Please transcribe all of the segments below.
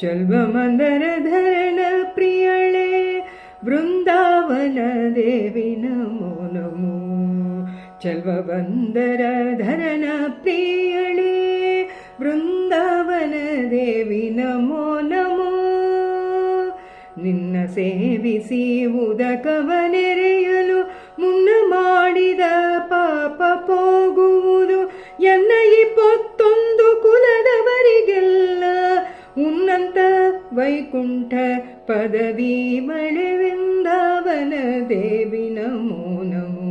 ಚಲ್ವ ಮಂದರ ಧರಣ ಪ್ರಿಯಳೆ, ವೃಂದಾವನ ದೇವಿ ನಮೋ ನಮೋ. ಚಲ್ವ ಬಂದರ ಧರಣ ಪ್ರಿಯಳೆ, ವೃಂದಾವನ ದೇವಿ ನಮೋ ನಮೋ. ನಿನ್ನ ಸೇವಿಸಿ ಉದಕವನೆರೆಯಲು ಮುನ್ನ ಮಾಡಿದ ಪಾಪ ಪೋಗುವುದು ಎನ್ನ ಇಪ್ಪತ್ತೊಂದು ವೈಕುಂಠ ಪದವಿ ಮಳೆವೆಂದಾವನ ದೇವಿ ನಮೋ ನಮೋ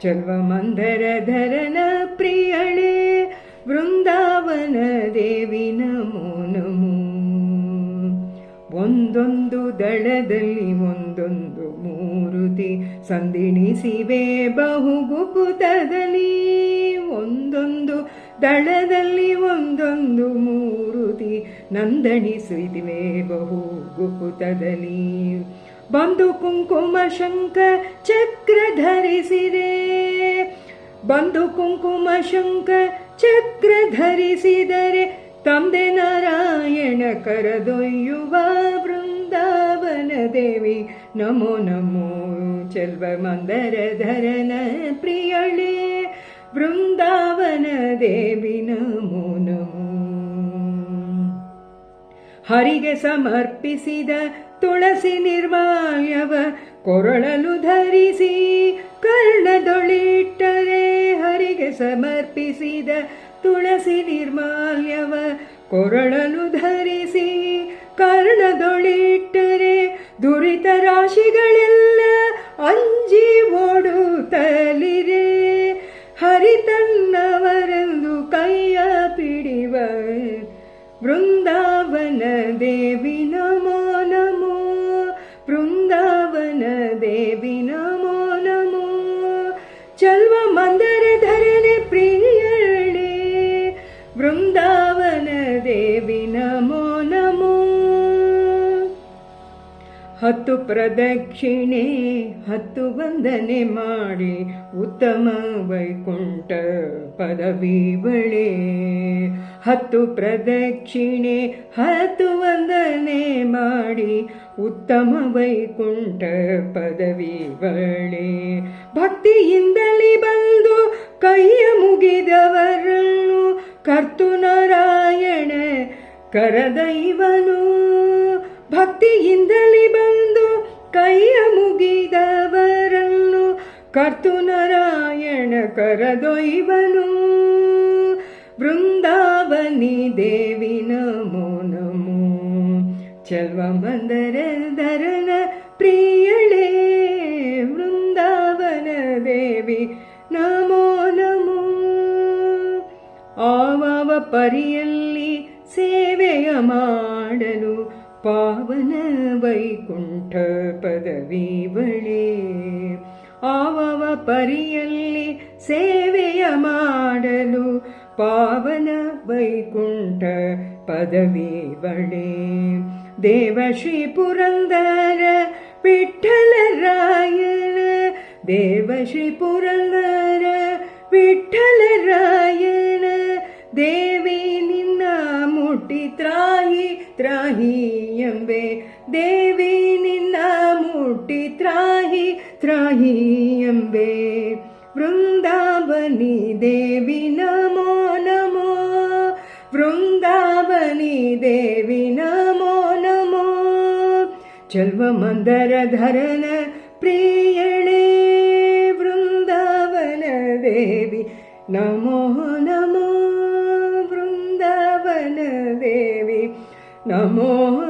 ಚಲ್ವ ಮಂದರ ಧರನ ಪ್ರಿಯಳೆ, ವೃಂದಾವನ ದೇವಿ ನಮೋ ನಮೋ ಒಂದೊಂದು ದಳದಲ್ಲಿ ಒಂದೊಂದು ಮೂರುತಿ ಸಂದಿಣಿಸಿವೆ ಬಹುಗುಪುತದಲ್ಲಿ. ಒಂದೊಂದು ದಳದಲ್ಲಿ ಒಂದೊಂದು ಮೂರುತಿ ನಂದಣಿಸಿವೆ ಬಹು ಗುಪುತದಲ್ಲಿ. ಬಂದು ಕುಂಕುಮ ಶಂಕ ಚಕ್ರ ಧರಿಸಿದೆ. ಬಂದು ಕುಂಕುಮ ಶಂಕ ಚಕ್ರ ಧರಿಸಿದರೆ ತಂದೆ ನಾರಾಯಣ ಕರೆದೊಯ್ಯುವ ಬೃಂದಾವನ ದೇವಿ. ನಮೋ ನಮೋ ಚೆಲ್ವ ಮಂದರ ಧರನ ಪ್ರಿಯಳೆ ಬೃಂದಾವನ ದೇವಿ ನಮೋ ಹರಿಗೆ ಸಮರ್ಪಿಸಿದ ತುಳಸಿ ನಿರ್ಮಾಲ್ಯವ ಕೊರಳಲು ಧರಿಸಿ ಕರ್ಣದೊಳಿಟ್ಟರೆ ಹರಿಗೆ ಸಮರ್ಪಿಸಿದ ತುಳಸಿ ನಿರ್ಮಾಲ್ಯವ ಕೊರಳಲು ಧರಿಸಿ ಕರ್ಣದೊಳಿಟ್ಟರೆ ದುರಿತ ರಾಶಿಗಳೆಲ್ಲ वृन्दावन देविना ಹತ್ತು ಪ್ರದಕ್ಷಿಣೆ, ಹತ್ತು ವಂದನೆ ಮಾಡಿ ಉತ್ತಮ ವೈಕುಂಠ ಪದವಿ ಬಳೆ. ಹತ್ತು ಪ್ರದಕ್ಷಿಣೆ, ಹತ್ತು ವಂದನೆ ಮಾಡಿ ಉತ್ತಮ ವೈಕುಂಠ ಪದವಿ ಬಳೆ. ಭಕ್ತಿಯಿಂದಲೇ ಬಂದು ಕೈಯ ಮುಗಿದವರನ್ನು ಕರ್ತು ನಾರಾಯಣ ಕರದೈವನು. ಭಕ್ತಿಯಿಂದಲೇ ಬಂದು ಕೈಯ ಮುಗಿದವರನ್ನು ಕರ್ತು ನಾರಾಯಣ ಕರದೊಯ್ವನು ಬೃಂದಾವನಿ ದೇವಿ ನಮೋ ನಮೋ. ಚಲ್ವ ಮಂದರ ಧರಣ ಪ್ರಿಯಳೇ ವೃಂದಾವನ ದೇವಿ ನಮೋ ನಮೋ. ಆವಾವ ಪರಿಯಲ್ಲಿ ಸೇವೆಯ ಮಾಡಲು ಪಾವನ ವೈಕುಂಠ ಪದವಿ ಬಳೆ ಆವವ ಪರಿಯಲ್ಲಿ ಸೇವೆಯ ಮಾಡಲು ಪಾವನ ವೈಕುಂಠ ಪದವಿ ಬಳೆ ದೇವಶ್ರೀ ಪುರಂದರ ವಿಠ್ಠಲರಾಯನ ದೇವಶ್ರೀ ಪುರಂದರ ವಿಠ್ಠಲರಾಯನ ದೇವಿ ನಿನ್ನ ಮುಟ್ಟಿ ತ್ರಾಹಿ ತ್ರಾಹಿ ಎಂಬೆ ದೇವಿ ನಿನ್ನ ಮುಟ್ಟಿ ತ್ರಾಹಿ ತ್ರಾಹಿ ಎಂಬೆ ವೃಂದಾವನಿ ದೇವಿ ನಮೋ ನಮೋ ವೃಂದಾವನಿ ದೇವಿ ನಮೋ ನಮೋ ಚಲ್ವ ಮಂದರ ಧರನ ಪ್ರಿಯಳೆ ವೃಂದಾವನ ದೇವಿ